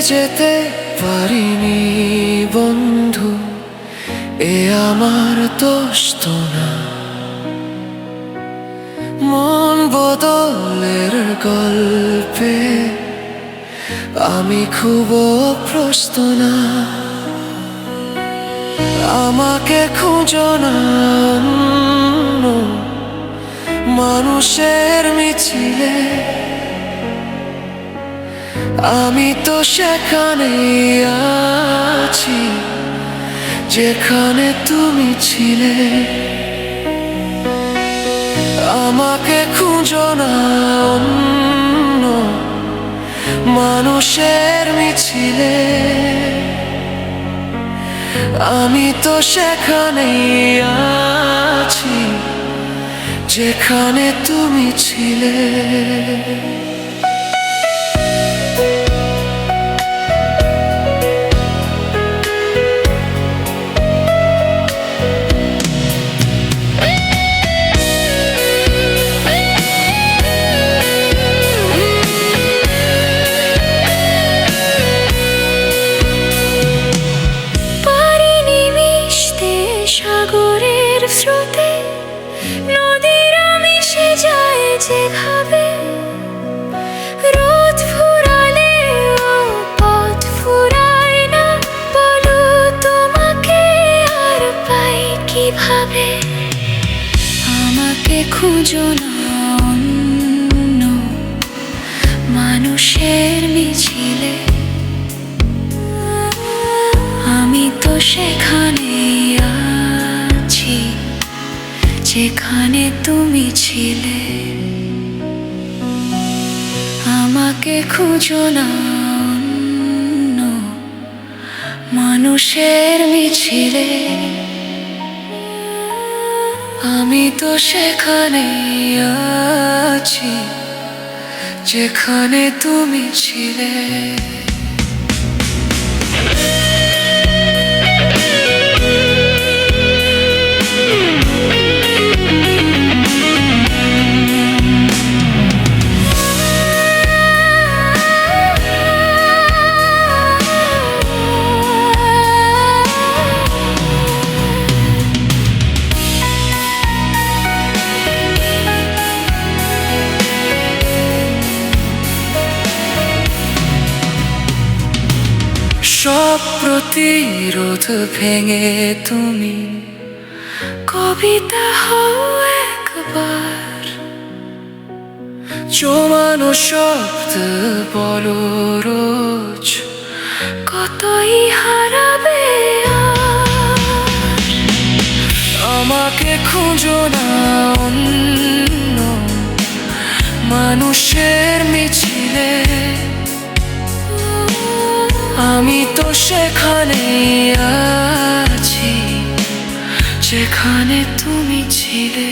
যেতে পারিনি, বন্ধু। এ আমার দোষ তো না। মন বদলের গল্পে আমি খুব অভ্যস্ত না। আমাকে খুঁজো না মানুষের মিছিলে আমি তো সেখানে আছি, যেখানে তুমি ছিলে। আমাকে খুঁজো না মানুষের মিছিলে। আমি তো সেখানে আছি, যেখানে তুমি ছিলে। স্রোতে মিশে যায় যেভাবে। পথ তোমাকে আর আমাকে খুঁজো না মানুষের মিছিলে। আমি তো সেখানে যেখানে তুমি ছিলে, আমাকে খুঁজো না মানুষের মিছিলে। আমি তো সেখানে আছি, যেখানে তুমি ছিলে। প্রতিরোধ ভেঙে তুমি কবিতা হও একবার। জমানো শব্দ বলো রোজ, কতই হারাবে আমাকে খুঁজো না অন্য, মানুষের মিছিলে আমি তো সেখানে আছি যেখানে তুমি ছিলে।